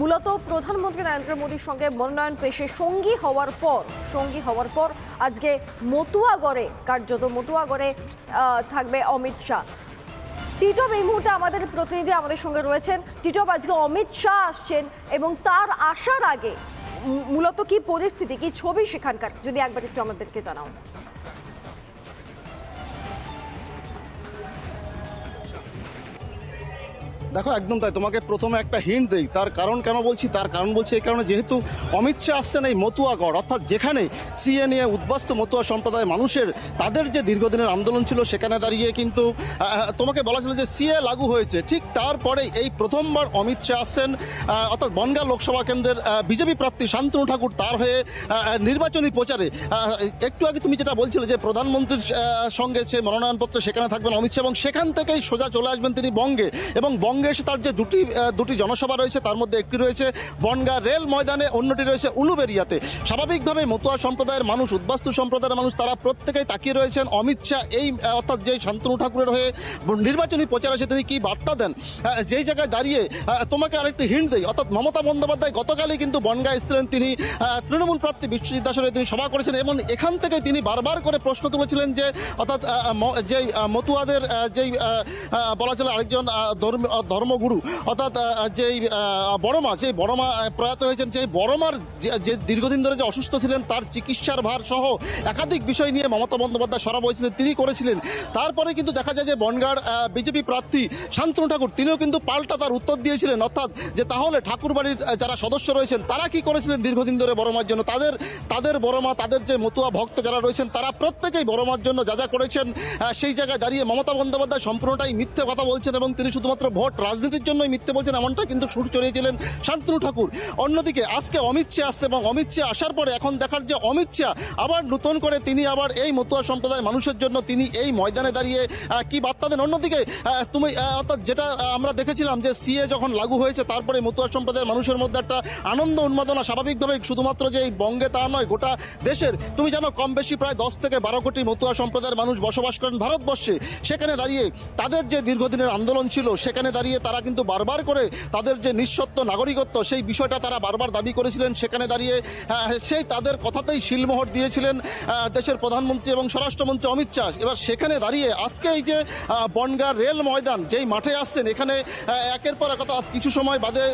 মূলত প্রধানমন্ত্রী নরেন্দ্র মোদীর সঙ্গে মনোনয়ন পেশে সঙ্গী হওয়ার পর, সঙ্গী হওয়ার পর আজকে মতুয়াগড়ে, কার্যত মতুয়াগড়ে থাকবে অমিত শাহ। টিটপ এই মুহূর্তে আমাদের প্রতিনিধি আমাদের সঙ্গে রয়েছেন। টিটপ আজকে অমিত শাহ আসছেন এবং তার আসার আগে মূলত কি পরিস্থিতি, কি ছবি সেখানকার? যদি একবার একটু আমাদেরকে জানাও। দেখো, একদম তাই। তোমাকে প্রথমে একটা হিন্ট দেই। তার কারণ কেন বলছি? তার কারণ বলছি এই কারণে যেহেতু অমিত শাহ আসছেন এই মতুয়াগড়, অর্থাৎ যেখানে সিএ নিয়ে উদ্বাস্ত মতুয়া সম্প্রদায়ের মানুষের, তাদের যে দীর্ঘদিনের আন্দোলন ছিল, সেখানে দাঁড়িয়ে কিন্তু তোমাকে বলা ছিল যে সিএ লাগু হয়েছে। ঠিক তারপরে এই প্রথমবার অমিত শাহ আসছেন অর্থাৎ বনগাঁ লোকসভা কেন্দ্রের বিজেপি প্রার্থী শান্তনু ঠাকুর তার হয়ে নির্বাচনী প্রচারে একটু আগে তুমি যেটা বলছিলে যে প্রধানমন্ত্রীর সঙ্গে সে মনোনয়নপত্র সেখানে থাকবেন অমিত শাহ, এবং সেখান থেকেই সোজা চলে আসবেন তিনি বঙ্গে, এবং বঙ্গে এসে তার যে দুটি দুটি জনসভা রয়েছে, তার মধ্যে একটি রয়েছে বনগা রেল ময়দানে, অন্যটি রয়েছে উলুবেরিয়াতে। স্বাভাবিকভাবে মতুয়া সম্প্রদায়ের মানুষ, উদ্বাস্তু সম্প্রদায়ের মানুষ, তারা প্রত্যেকেই তাকিয়ে রয়েছেন। অমিত শাহ এই অর্থাৎ যে শান্তনু ঠাকুরের হয়ে নির্বাচনী প্রচার এসে তিনি কী বার্তা দেন? যেই জায়গায় দাঁড়িয়ে তোমাকে আরেকটি হিন্ট দেই, অর্থাৎ মমতা বন্দ্যোপাধ্যায় গতকালই কিন্তু বনগা এসেছিলেন তিনি তৃণমূল প্রার্থী বিশ্বজিৎ দাসরে তিনি সভা করেছেন এবং এখান থেকে তিনি বারবার করে প্রশ্ন তুলেছিলেন যে, অর্থাৎ যেই মতুয়াদের যেই বলা চলে আরেকজন ধর্মগুরু। অর্থাৎ আহ, বড়মা যেই বড়মা প্রয়াত হয়েছেন সেই বড়মার যে- যে দীর্ঘদিন ধরে যে অসুস্থ ছিলেন তার চিকিৎসার ভার সহ একাধিক বিষয় নিয়ে মমতা বন্দ্যোপাধ্যায় সরব হয়েছিলেন তিনি করেছিলেন। তারপরে কিন্তু দেখা যায় যে বনগাঁর বিজেপি প্রার্থী শান্তনু ঠাকুর তিনিও কিন্তু পাল্টা তার উত্তর দিয়েছিলেন। অর্থাৎ যে তাহলে ঠাকুরবাড়ির আহ, যারা সদস্য রয়েছেন তারা কি করেছিলেন দীর্ঘদিন ধরে বড়মার জন্য? তাদের তাদের বড়মা তাদের যে মতুয়া ভক্ত যারা রয়েছেন তারা প্রত্যেকেই বড়মার জন্য যা যা করেছেন সেই জায়গায় দাঁড়িয়ে মমতা বন্দ্যোপাধ্যায় সম্পূর্ণটাই মিথ্যে কথা বলছেন এবং তিনি শুধুমাত্র ভোট রাজনীতির জন্যই মিথ্যে বলছেন এমনটা, কিন্তু সুর চড়িয়েছিলেন শান্তনু ঠাকুর। অন্যদিকে আজকে অমিত শাহ আসছে এবং অমিত শাহ আসার পরে এখন দেখার যে অমিত শাহ, আবার নতুন করে তিনি আবার এই মতুয়া সম্প্রদায়ের মানুষের জন্য তিনি এই ময়দানে দাঁড়িয়ে কি বার্তা দেন? অন্যদিকে তুমি অর্থাৎ যেটা আমরা দেখেছিলাম যে সিএ যখন লাগু হয়েছে, তারপরে মতুয়া সম্প্রদায়ের মানুষের মধ্যে একটা আনন্দ, উন্মাদনা স্বাভাবিকভাবে শুধুমাত্র যে এই বঙ্গে তা নয়, গোটা দেশের। তুমি জানো, কম বেশি প্রায় দশ থেকে বারো কোটি মতুয়া সম্প্রদায়ের মানুষ বসবাস করেন ভারতবর্ষে। সেখানে দাঁড়িয়ে তাদের যে দীর্ঘদিনের আন্দোলন ছিল, সেখানে দাঁড়িয়ে তারা কিন্তু বারবার করে তাদের যে নিঃসত্ব নাগরিকত্ব সেই বিষয়টা তারা বারবার দাবি করেছিলেন। সেখানে দাঁড়িয়ে সেই তাদের কথাতেই শিলমোহর দিয়েছিলেন দেশের প্রধানমন্ত্রী এবং স্বরাষ্ট্রমন্ত্রী অমিত শাহ। এবার সেখানে দাঁড়িয়ে আজকে এই যে বনগাঁ রেল ময়দান যেই মাঠে আসছেন এখানে একের পর অর্থাৎ কিছু সময় বাদে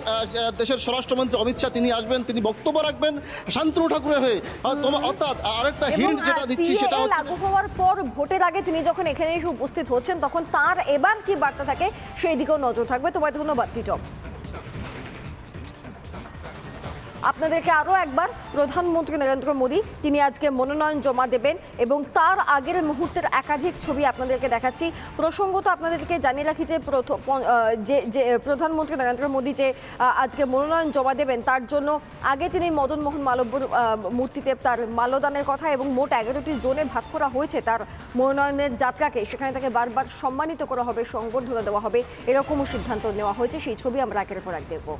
দেশের স্বরাষ্ট্রমন্ত্রী অমিত শাহ তিনি আসবেন তিনি বক্তব্য রাখবেন। শান্তনু ঠাকুরের হয়ে তোমার অর্থাৎ আরেকটা হিন্ট যেটা দিচ্ছি সেটা লাগু হওয়ার পর ভোটের আগে তিনি যখন এখানে এসে উপস্থিত হচ্ছেন তখন তার এবার কি বার্তা থাকে সেই দিকেও নজর থাকবে। তোমায় ধন্যবাদ টিটপ আপনাদেরকে আরও একবার প্রধানমন্ত্রী নরেন্দ্র মোদী, তিনি আজকে মনোনয়ন জমা দেবেন এবং তার আগের মুহূর্তের একাধিক ছবি আপনাদেরকে দেখাচ্ছি। প্রসঙ্গত আপনাদেরকে জানিয়ে রাখি যে যে প্রধানমন্ত্রী নরেন্দ্র মোদী যে আজকে মনোনয়ন জমা দেবেন, তার জন্য আগে তিনি মদন মোহন মালব্যর মূর্তিতে তার মাল্যদানের কথা এবং মোট এগারোটি জোনে ভাগ করা হয়েছে তার মনোনয়নের যাত্রাকে। সেখানে তাকে বারবার সম্মানিত করা হবে, সংবর্ধনা দেওয়া হবে, এরকমও সিদ্ধান্ত নেওয়া হয়েছে। সেই ছবি আমরা একের পর এক দেখব।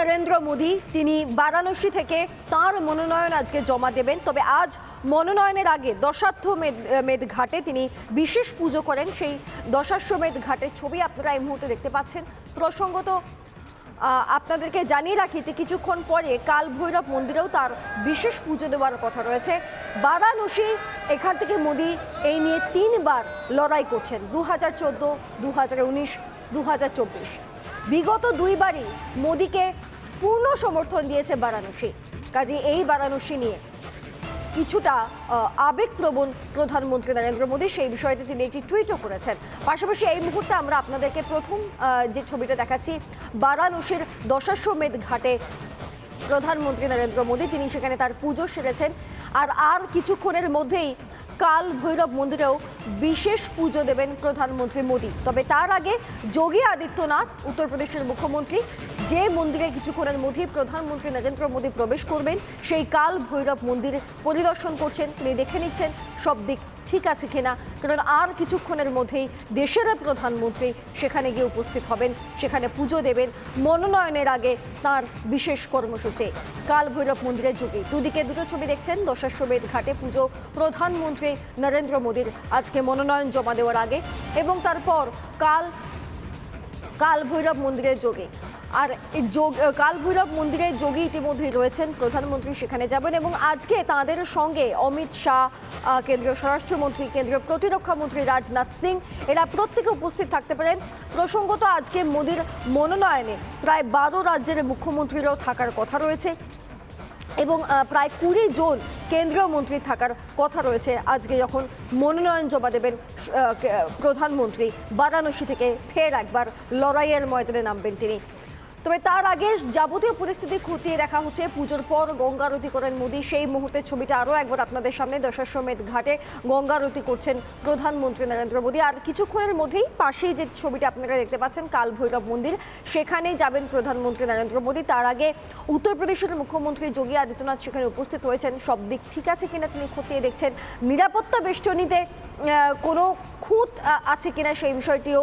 নরেন্দ্র মোদী, তিনি বারাণসী থেকে তার মনোনয়ন আজকে জমা দেবেন। তবে আজ মনোনয়নের আগে দশাশ্বমেধ মেদ ঘাটে তিনি বিশেষ পুজো করেন। সেই দশাশ্বমেধ ঘাটের ছবি আপনারা এই মুহূর্তে দেখতে পাচ্ছেন। প্রসঙ্গত আপনাদেরকে জানিয়ে রাখি যে কিছুক্ষণ পরে কাল ভৈরব মন্দিরেও তার বিশেষ পুজো দেওয়ার কথা রয়েছে। বারাণসী, এখান থেকে মোদী এই নিয়ে তিনবার লড়াই করছেন দু হাজার চোদ্দ দু হাজার উনিশ দু হাজার চব্বিশ। বিগত দুইবারই মোদীকে পূর্ণ সমর্থন দিয়েছে বারাণসী। কাজে এই বারাণসী নিয়ে কিছুটা আবেগপ্রবণ প্রধানমন্ত্রী নরেন্দ্র মোদী সেই বিষয়টি তিনি একটি টুইটও করেছেন। পাশাপাশি এই মুহূর্তে আমরা আপনাদেরকে প্রথম যে ছবিটা দেখাচ্ছি, বারাণসীর দশাশ্বমেধ ঘাটে প্রধানমন্ত্রী নরেন্দ্র মোদী, তিনি সেখানে তার পুজো সেরেছেন। আর আর কিছুক্ষণের মধ্যেই কাল ভৈরব মন্দিরেও বিশেষ পুজো দেবেন প্রধানমন্ত্রী মোদী। তবে তার আগে যোগী আদিত্যনাথ, উত্তরপ্রদেশের মুখ্যমন্ত্রী, যে মন্দিরে কিছুক্ষণের মধ্যেই প্রধানমন্ত্রী নরেন্দ্র মোদী প্রবেশ করবেন, সেই কাল ভৈরব মন্দির পরিদর্শন করছেন, তিনি দেখে নিচ্ছেন সব দিক ঠিক আছে কিনা, কারণ আর কিছুক্ষণের মধ্যেই দেশের প্রধানমন্ত্রী সেখানে গিয়ে উপস্থিত হবেন, সেখানে পুজো দেবেন, মনোনয়নের আগে তার বিশেষ কর্মসূচি। কাল ভৈরব মন্দিরের যুগে দুদিকে দুটো ছবি দেখছেন, দশাশ্বমেধ ঘাটে পুজো। প্রধানমন্ত্রী নরেন্দ্র মোদীর আজকে মনোনয়ন জমা দেওয়ার আগে এবং তারপর কাল কাল ভৈরব মন্দিরের যোগে আর যোগ কাল ভৈরব মন্দিরের যোগী ইতিমধ্যেই রয়েছেন, প্রধানমন্ত্রী সেখানে যাবেন এবং আজকে তাদের সঙ্গে অমিত শাহ কেন্দ্রীয় স্বরাষ্ট্রমন্ত্রী, কেন্দ্রীয় প্রতিরক্ষা মন্ত্রী রাজনাথ সিং, এরা প্রত্যেকে উপস্থিত থাকতে পারেন। প্রসঙ্গত আজকে মোদীর মনোনয়নে প্রায় বারো রাজ্যের মুখ্যমন্ত্রীরাও থাকার কথা রয়েছে এবং প্রায় কুড়ি জন কেন্দ্রীয় মন্ত্রী থাকার কথা রয়েছে। আজকে যখন মনোনয়ন জমা দেবেন প্রধানমন্ত্রী, বারাণসী থেকে ফের একবার লড়াইয়ের ময়দানে নামবেন তিনি। তবে তার আগে যাবতীয় পরিস্থিতি খতিয়ে দেখা হচ্ছে। পুজোর পর গঙ্গারতি করেন মোদী। সেই মুহূর্তের ছবিটা আরও একবার আপনাদের সামনে দশাশ্বমেধ ঘাটে গঙ্গা গঙ্গারতি করছেন প্রধানমন্ত্রী নরেন্দ্র মোদী। আর কিছুক্ষণের মধ্যেই পাশেই যে ছবিটা আপনারা দেখতে পাচ্ছেন কাল ভৈরব মন্দির, সেখানেই যাবেন প্রধানমন্ত্রী নরেন্দ্র মোদী। তার আগে উত্তরপ্রদেশের মুখ্যমন্ত্রী যোগী আদিত্যনাথ সেখানে উপস্থিত হয়েছেন সব দিক ঠিক আছে কিনা তিনি খতিয়ে দেখছেন। নিরাপত্তা বেষ্টনীতে কোনো খুঁত আছে কিনা সেই বিষয়টিও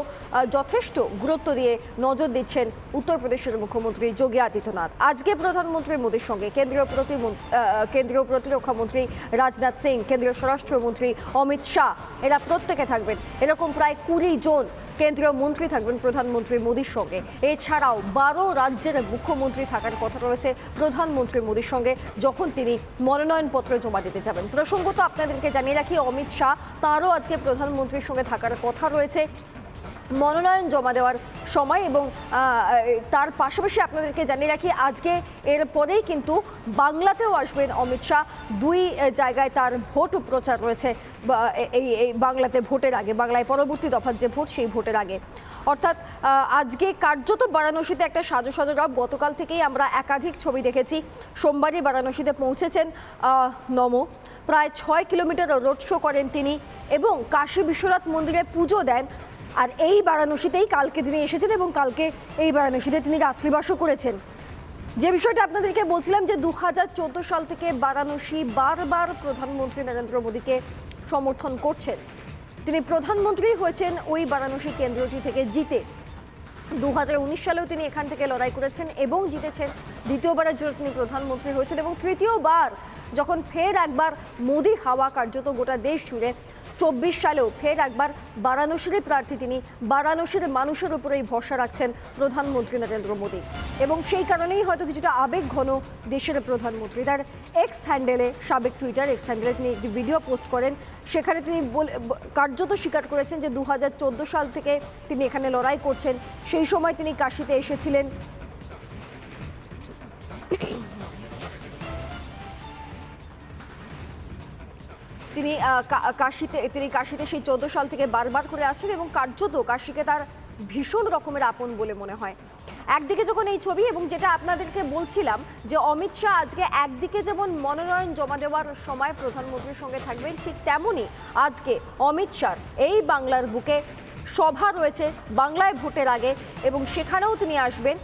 যথেষ্ট গুরুত্ব দিয়ে নজর দিচ্ছেন উত্তরপ্রদেশের মুখ্যমন্ত্রী যোগী আদিত্যনাথ। আজকে প্রধানমন্ত্রী মোদীর সঙ্গে কেন্দ্রীয় প্রতিমন- আহ, কেন্দ্রীয় প্রতিরক্ষা মন্ত্রী রাজনাথ সিং কেন্দ্রীয় স্বরাষ্ট্রমন্ত্রী অমিত শাহ এরা প্রত্যেকে থাকবেন। এরকম প্রায় কুড়ি জন কেন্দ্রীয় মন্ত্রী থাকবেন প্রধানমন্ত্রী মোদীর সঙ্গে। এছাড়াও বারো রাজ্যের মুখ্যমন্ত্রী থাকার কথা রয়েছে প্রধানমন্ত্রী মোদীর সঙ্গে যখন তিনি মনোনয়নপত্র জমা দিতে যাবেন। প্রসঙ্গত আপনাদেরকে জানিয়ে রাখি অমিত শাহ তাঁরও আজকে প্রধানমন্ত্রীর সঙ্গে থাকার কথা রয়েছে। মনোনয়ন জমা দেওয়ার সময় এবং তার পাশাপাশি আপনাদেরকে জানিয়ে রাখি, আজকে এর পরেই কিন্তু বাংলাতেও আসবেন অমিত শাহ। দুই জায়গায় তার ভোট প্রচার রয়েছে এই এই বাংলাতে ভোটের আগে, বাংলায় পরবর্তী দফার যে ভোট, সেই ভোটের আগে। অর্থাৎ আজকে কার্যত বারাণসীতে একটা সাজো সাজো রব, গতকাল থেকেই আমরা একাধিক ছবি দেখেছি। সোমবারই বারাণসীতে পৌঁছেছেন নমো। প্রায় ছয় কিলোমিটার রোড শো করেন তিনি এবং কাশী বিশ্বনাথ মন্দিরে পুজো দেন আর এই বারাণসীতেই কালকে তিনি এসেছেন এবং কালকে এই বারাণসীতে তিনি রাত্রিবাসও করেছেন। যে বিষয়টা আপনাদেরকে বলছিলাম যে দু হাজার চোদ্দ সাল থেকে বারাণসী বারবার প্রধানমন্ত্রী নরেন্দ্র মোদীকে সমর্থন করছেন। তিনি প্রধানমন্ত্রী হয়েছেন ওই বারাণসী কেন্দ্রটি থেকে জিতে। দু হাজার উনিশ সালেও তিনি এখান থেকে লড়াই করেছেন এবং জিতেছেন। দ্বিতীয়বারের জন্য তিনি প্রধানমন্ত্রী হয়েছেন এবং তৃতীয়বার যখন ফের একবার মোদি হাওয়া কার্যত গোটা দেশ জুড়ে চব্বিশ সালেও ফের একবার বারাণসীর প্রার্থী তিনি বারাণসীর মানুষের উপরেই ভরসা রাখছেন প্রধানমন্ত্রী নরেন্দ্র মোদী। এবং সেই কারণেই হয়তো কিছুটা আবেগ ঘন দেশের প্রধানমন্ত্রী। তার এক্স হ্যান্ডেলে সাবেক টুইটার এক্স হ্যান্ডেলে তিনি একটি ভিডিও পোস্ট করেন। সেখানে তিনি কার্যত স্বীকার করেছেন যে দু হাজার চোদ্দ সাল থেকে তিনি এখানে লড়াই করছেন। সেই সময় তিনি কাশিতে এসেছিলেন। তিনি কাশিতে তিনি কাশিতে সেই চোদ্দ সাল থেকে বারবার করে আসছেন এবং কার্যত কাশিকে তার ভীষণ রকমের আপন বলে মনে হয়। একদিকে যখন এই ছবি এবং যেটা আপনাদেরকে বলছিলাম যে অমিত শাহ আজকে একদিকে যেমন মনোনয়ন জমা দেওয়ার সময় প্রধানমন্ত্রীর সঙ্গে থাকবেন, ঠিক তেমনই আজকে অমিত শাহ এই বাংলার বুকে সভা রয়েছে বাংলায় ভোটের আগে এবং সেখানেও তিনি আসবেন।